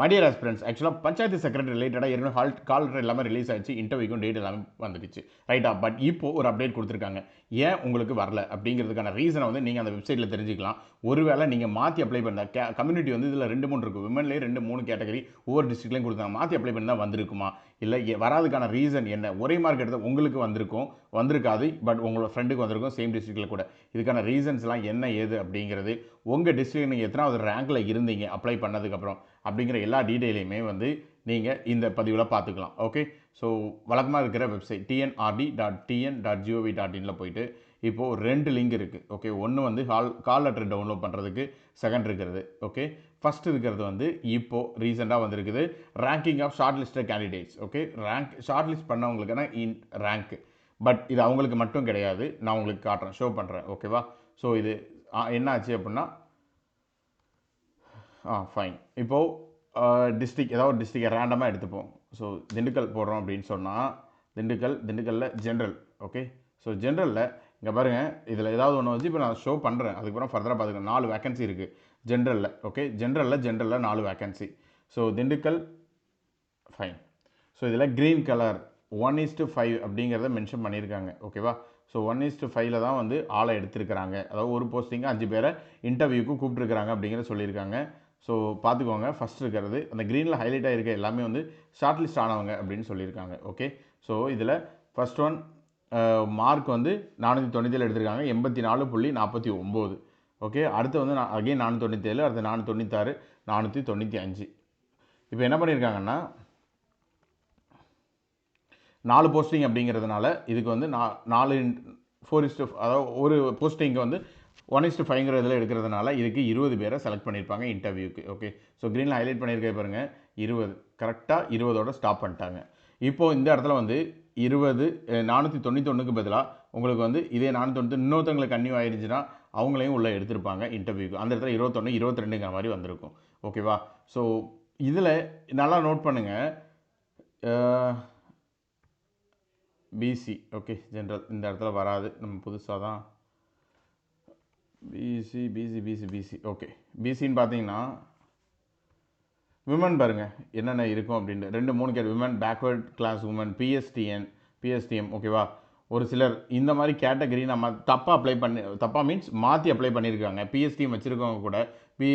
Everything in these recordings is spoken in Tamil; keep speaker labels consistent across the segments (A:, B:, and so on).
A: மடியர் ஆஸ்பிரன்ஸ் ஆக்சுவலாக பஞ்சாயத்து செக்ரட்டரி ரிலேட்டடாக ஏற்கனவே ஹால் கால் எல்லாமே ரிலீஸ் ஆயிடுச்சு. இன்டர்வியூக்கும் டேட் எல்லாமே வந்துடுச்சு. ரைட்டா பட் இப்போ ஒரு அப்டேட் கொடுத்துருக்காங்க. ஏன் உங்களுக்கு வரல? அப்படிங்கிறதுக்கான ரீசனை வந்து நீங்கள் அந்த வெப்சைட்டில் தெரிஞ்சுக்கலாம். ஒருவேளை நீங்கள் மாற்றி அப்ளை பண்ண கே கம்யூனிட்டி வந்து இதில் ரெண்டு மூணு இருக்குது விமன்லேயே ரெண்டு மூணு கேட்டகரி ஒவ்வொரு டிஸ்ட்ரிக்ட்லையும் கொடுத்தாங்க. மாற்றி அப்ளை பண்ணி தான் வந்திருக்குமா? இல்லை வராதுக்கான ரீசன் என்ன? ஒரே மார்க் எடுத்தால் உங்களுக்கு வந்திருக்கும். வந்திருக்காது பட் உங்களோட ஃப்ரெண்டுக்கு வந்திருக்கும் சேம் டிஸ்ட்ரிக்ட்டில் கூட. இதுக்கான ரீசன்ஸ்லாம் என்ன ஏது அப்படிங்கிறது உங்கள் டிஸ்ட்ரிக்ட் நீங்கள் எத்தனாவது ரேங்க்கில் இருந்தீங்க அப்ளை பண்ணதுக்கப்புறம் அப்படிங்கிற எல்லா டீட்டெயிலையுமே வந்து நீங்கள் இந்த பதிவில் பார்த்துக்கலாம். ஓகே ஸோ வழக்கமாக இருக்கிற website TNRD dot TN dot GOV dot இனில் போயிட்டு இப்போது ரெண்டு லிங்க் இருக்குது ஓகே ஒன்று வந்து கால் கால் லெட்டர் டவுன்லோட் பண்ணுறதுக்கு செகண்ட் இருக்கிறது. ஓகே ஃபஸ்ட் இருக்கிறது வந்து இப்போது ரீசெண்டாக வந்திருக்குது. Ranking of short listed candidates okay rank short list பண்ணவங்களுக்கான in rank but இது அவங்களுக்கு மட்டும் கிடையாது. நான் உங்களுக்கு காட்டுறேன். ஷோ பண்ணுறேன் ஓகேவா ஸோ இது என்னாச்சு என்ன ஆச்சு அப்படின்னா ஆ ஃபைன் இப்போது டிஸ்ட்ரிக் ஏதாவது ஒரு டிஸ்ட்ரிக்டை ரேண்டமாக எடுத்துப்போம். ஸோ திண்டுக்கல் போடுறோம் அப்படின்னு சொன்னால் திண்டுக்கல் திண்டுக்கல்லில் ஜென்ரல் ஓகே ஸோ ஜென்ரலில் இங்கே பாருங்கள் இதில் ஏதாவது ஒன்று வச்சு இப்போ நான் ஷோ பண்ணுறேன் அதுக்கப்புறம் ஃபர்தராக பார்த்துக்கலாம் நாலு வேக்கன்சி இருக்குது ஜென்ரலில் ஓகே ஜென்ரலில் ஜென்ரலில் நாலு vacancy so Dindigul fine so இதில் green colour one is to five அப்படிங்கிறத மென்ஷன் பண்ணியிருக்காங்க ஓகேவா ஸோ ஒன் இஸ்டு ஃபைவ்ல தான் வந்து ஆளை எடுத்திருக்கிறாங்க. அதாவது ஒரு போஸ்டிங்கு அஞ்சு பேரை இன்டர்வியூக்கு கூப்பிட்டுருக்காங்க அப்படிங்கிறத சொல்லியிருக்காங்க. ஸோ பார்த்துக்கோங்க ஃபஸ்ட் இருக்கிறது. அந்த க்ரீனில் ஹைலைட்டாக இருக்க எல்லாமே வந்து ஷார்ட் லிஸ்ட் ஆனவங்க அப்படின்னு சொல்லியிருக்காங்க. ஓகே ஸோ இதில் ஃபஸ்ட் ஒன் மார்க் வந்து நானூற்றி தொண்ணூத்தேழு எடுத்திருக்காங்க. எண்பத்தி நாலு புள்ளி நாற்பத்தி ஒம்பது. ஓகே அடுத்து வந்து நான் அகைன் நானூற்றி தொண்ணூற்றி ஏழு அடுத்து நானூற்றி தொண்ணூத்தாறு நானூற்றி தொண்ணூற்றி அஞ்சு. இப்போ என்ன பண்ணியிருக்காங்கன்னா நாலு போஸ்டிங் அப்படிங்கிறதுனால இதுக்கு வந்து நா நாலு ஃபோர் இஸ்டு அதாவது ஒரு போஸ்டிங்க்கு வந்து ஒன் இஸ்ட் ஃபைவ்ங்கிற இதில் எடுக்கிறதுனால இதுக்கு இருபது பேரை செலக்ட் பண்ணியிருப்பாங்க இன்டர்வியூக்கு ஓகே ஸோ க்ரீனில் ஹைலைட் பண்ணியிருக்க பாருங்கள் இருபது. கரெக்டாக இருபதோட ஸ்டாப் பண்ணிட்டாங்க. இப்போது இந்த இடத்துல வந்து இருபது நானூற்றி தொண்ணூத்தொன்றுக்கு பதிலாக உங்களுக்கு வந்து இதே நானூற்றி தொண்ணூற்றி இன்னொருத்தவங்களுக்கு கன்னியூ ஆயிருந்துச்சுன்னா அவங்களையும் உள்ளே எடுத்திருப்பாங்க இன்டர்வியூக்கு அந்த இடத்துல இருபத்தொன்று இருபத்தி ரெண்டுங்கிற மாதிரி வந்திருக்கும். ஓகேவா ஸோ இதில் நல்லா நோட் பண்ணுங்கள் பிசி ஓகே ஜென்ரல் இந்த இடத்துல வராது. நம்ம புதுசாக தான் BC BC BC BC okay பிசின்னு பார்த்தீங்கன்னா விமன் பாருங்கள் என்னென்ன இருக்கும் அப்படின்ட்டு. ரெண்டு மூணு gate women backward class women BSTN BSTM ஓகேவா ஒரு சிலர் இந்த மாதிரி கேட்டகரி நம்ம தப்பாக அப்ளை பண்ணி தப்பாக மீன்ஸ் மாற்றி அப்ளை பண்ணியிருக்காங்க. பிஎஸ்டிஎம் வச்சுருக்கவங்க கூட பி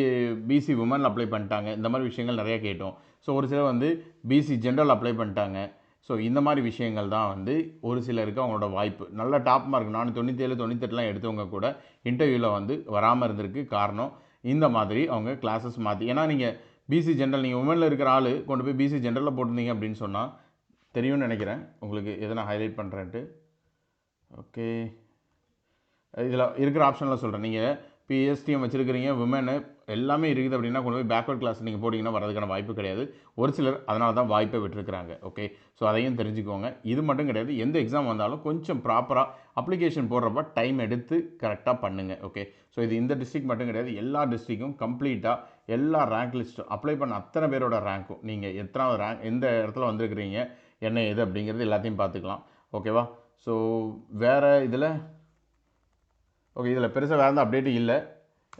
A: பிசி உமனில் அப்ளை பண்ணிட்டாங்க. இந்த மாதிரி விஷயங்கள் நிறையா கேட்டோம். ஸோ ஒரு சிலர் வந்து பிசி ஜென்ரல் அப்ளை பண்ணிட்டாங்க. ஸோ இந்த மாதிரி விஷயங்கள் தான் வந்து ஒரு சிலருக்கு அவங்களோட வாய்ப்பு. நல்ல டாப் மார்க் நான் தொண்ணூற்றேழு தொண்ணூத்தெட்டுலாம் எடுத்தவங்க கூட இன்டர்வியூவில் வந்து வராமல் இருந்திருக்கு காரணம் இந்த மாதிரி அவங்க கிளாஸஸ் மாற்றி ஏன்னா நீங்கள் பிசி ஜென்ரல் நீங்கள் உமனில் இருக்கிற ஆள் கொண்டு போய் பிசி ஜென்ரலில் போட்டிருந்தீங்க அப்படின்னு சொன்னால் தெரியும்னு நினைக்கிறேன். உங்களுக்கு எதனா ஹைலைட் பண்ணுறேன்ட்டு ஓகே இதில் இருக்கிற ஆப்ஷனில் சொல்கிறேன் நீங்கள் பிஎஸ்டிஎம் வச்சுருக்கிறீங்க விமனு எல்லாமே இருக்குது அப்படின்னா கொண்டு போய் பேக்வர்ட் கிளாஸ் நீங்கள் போட்டிங்கன்னா வரதுக்கான வாய்ப்பு கிடையாது. ஒரு சிலர் அதனால தான் வாய்ப்பை விட்டுருக்குறாங்க ஓகே ஸோ அதையும் தெரிஞ்சுக்கோங்க. இது மட்டும் கிடையாது எந்த எக்ஸாம் வந்தாலும் கொஞ்சம் ப்ராப்பராக அப்ளிகேஷன் போடுறப்ப டைம் எடுத்து கரெக்டாக பண்ணுங்கள் ஓகே ஸோ இது இந்த டிஸ்ட்ரிக்ட் மட்டும் கிடையாது எல்லா டிஸ்ட்ரிக்கும் கம்ப்ளீட்டாக எல்லா ரேங்க் லிஸ்ட்டும் அப்ளை பண்ண அத்தனை பேரோட ரேங்க்கும் நீங்கள் எத்தனாவது ரேங்க் எந்த இடத்துல வந்திருக்கிறீங்க என்ன எது அப்படிங்கிறது எல்லாத்தையும் பார்த்துக்கலாம் ஓகேவா ஸோ வேறு இதில் ஓகே இதில் பெருசாக வேறு எந்த அப்டேட்டும் இல்லை.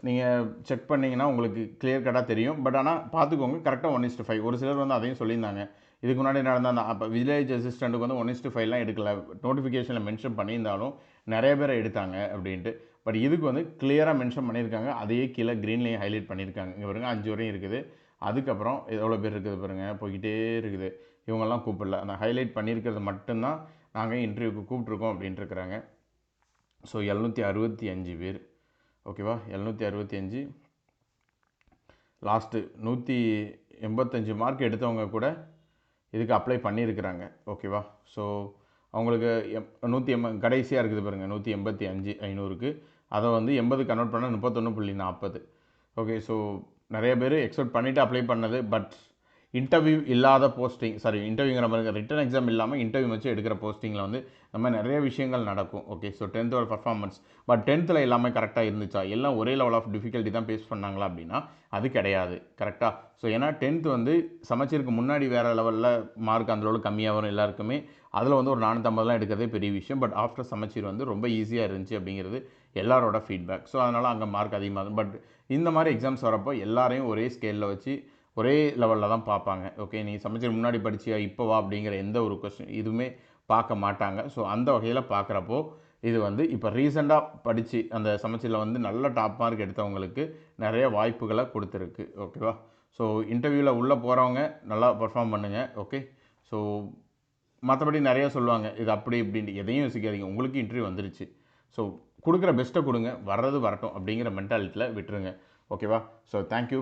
A: நீங்கள் செக் பண்ணிங்கன்னா உங்களுக்கு கிளியர் கட்டாக தெரியும். பட் ஆனால் பார்த்துக்கோங்க கரெக்டாக ஒன் இஸ்ட்டு ஃபைவ் ஒரு சிலர் வந்து அதையும் சொல்லியிருந்தாங்க. இதுக்கு முன்னாடி நடந்த அந்த அப்போ வில்லேஜ் அசிஸ்டண்ட்டுக்கு வந்து ஒன் இஸ்ட்டு ஃபைவ்லாம் எடுக்கல. நோட்டிஃபிகேஷனில் மென்ஷன் பண்ணியிருந்தாலும் நிறைய பேரை எடுத்தாங்க அப்படின்ட்டு. பட் இதுக்கு வந்து கிளியராக மென்ஷன் பண்ணியிருக்காங்க. அதையே கீழே க்ரீன்லேயும் ஹைலைட் பண்ணியிருக்காங்க. இங்கே பாருங்கள் அஞ்சு வரையும் இருக்குது. அதுக்கப்புறம் எவ்வளோ பேர் இருக்குது பாருங்கள் போய்கிட்டே இருக்குது. இவங்கெல்லாம் கூப்பிடல. அந்த ஹைலைட் பண்ணியிருக்கிறது மட்டும்தான் நாங்கள் இன்டர்வியூக்கு கூப்பிட்ருக்கோம் அப்படின்ட்டு இருக்கிறாங்க. ஸோ எழுநூற்றி அறுபத்தி அஞ்சு பேர். ஓகேவா எழுநூற்றி அறுபத்தி அஞ்சு. லாஸ்ட்டு நூற்றி எண்பத்தஞ்சு மார்க் எடுத்தவங்க கூட இதுக்கு அப்ளை பண்ணியிருக்கிறாங்க. ஓகேவா ஸோ அவங்களுக்கு எம் நூற்றி எம்ப கடைசியாக இருக்குது பாருங்கள் நூற்றி எண்பத்தி அஞ்சு ஐநூறுக்கு. அதை வந்து எண்பது கன்வெர்ட் பண்ண முப்பத்தொன்று புள்ளி நாற்பது ஓகே ஸோ நிறைய பேர் எக்ஸ்பெக்ட் பண்ணிவிட்டு அப்ளை பண்ணது பட் இன்டர்வியூ இல்லாத போஸ்டிங் சாரி இன்டர்வியூங்கிற மாதிரி ரிட்டன் எக்ஸாம் இல்லாமல் இன்டர்வியூ வச்சு எடுக்கிற போஸ்டிங்கில் வந்து நம்ம நிறைய விஷயங்கள் நடக்கும். ஓகே ஸோ டென்த்தோட பர்ஃபார்மன்ஸ் பட் டென்த்தில் எல்லாமே கரெக்டாக இருந்துச்சா? எல்லாம் ஒரே லெவல் ஆஃப் டிஃபிகல்ட்டி தான் ஃபேஸ் பண்ணாங்களா அப்படின்னா அது கிடையாது. கரெக்டாக ஸோ ஏன்னா டென்த்து வந்து சமைச்சிருக்கு முன்னாடி வேறு லெவலில் மார்க் அந்த அளவுக்கு கம்மியாக வரும் எல்லாருக்குமே. அதில் வந்து ஒரு நானூற்றம்பதுலாம் எடுக்கிறதே பெரிய விஷயம். பட் ஆஃப்டர் சமச்சீர் வந்து ரொம்ப ஈஸியாக இருந்துச்சு அப்படிங்கிறது எல்லாரோட ஃபீட்பேக் ஸோ அதனால் அங்கே மார்க் அதிகமாக பட் இந்த மாதிரி எக்ஸாம்ஸ் வரப்போ எல்லாரையும் ஒரே ஸ்கேலில் வச்சு ஒரே லெவலில் தான் பார்ப்பாங்க. ஓகே நீ சமைச்சர் முன்னாடி படிச்சியா இப்போ வா அப்படிங்கிற எந்த ஒரு கொஸ்டின் இதுவுமே பார்க்க மாட்டாங்க. ஸோ அந்த வகையில் பார்க்குறப்போ இது வந்து இப்போ ரீசெண்டாக படித்து அந்த சமைச்சில் வந்து நல்ல டாப் மார்க் எடுத்தவங்களுக்கு நிறைய வாய்ப்புகளை கொடுத்துருக்கு. ஓகேவா ஸோ இன்டர்வியூவில் உள்ளே போகிறவங்க நல்லா பர்ஃபார்ம் பண்ணுங்கள் ஓகே ஸோ மற்றபடி நிறையா சொல்லுவாங்க இது அப்படி இப்படின்ட்டு எதையும் யோசிக்காதீங்க. உங்களுக்கு இன்டர்வியூ வந்துருச்சு. ஸோ கொடுக்குற பெஸ்ட்டை கொடுங்க. வர்றது வரட்டும் அப்படிங்கிற மென்டாலிட்டியில் விட்டுருங்க. ஓகேவா ஸோ தேங்க்யூ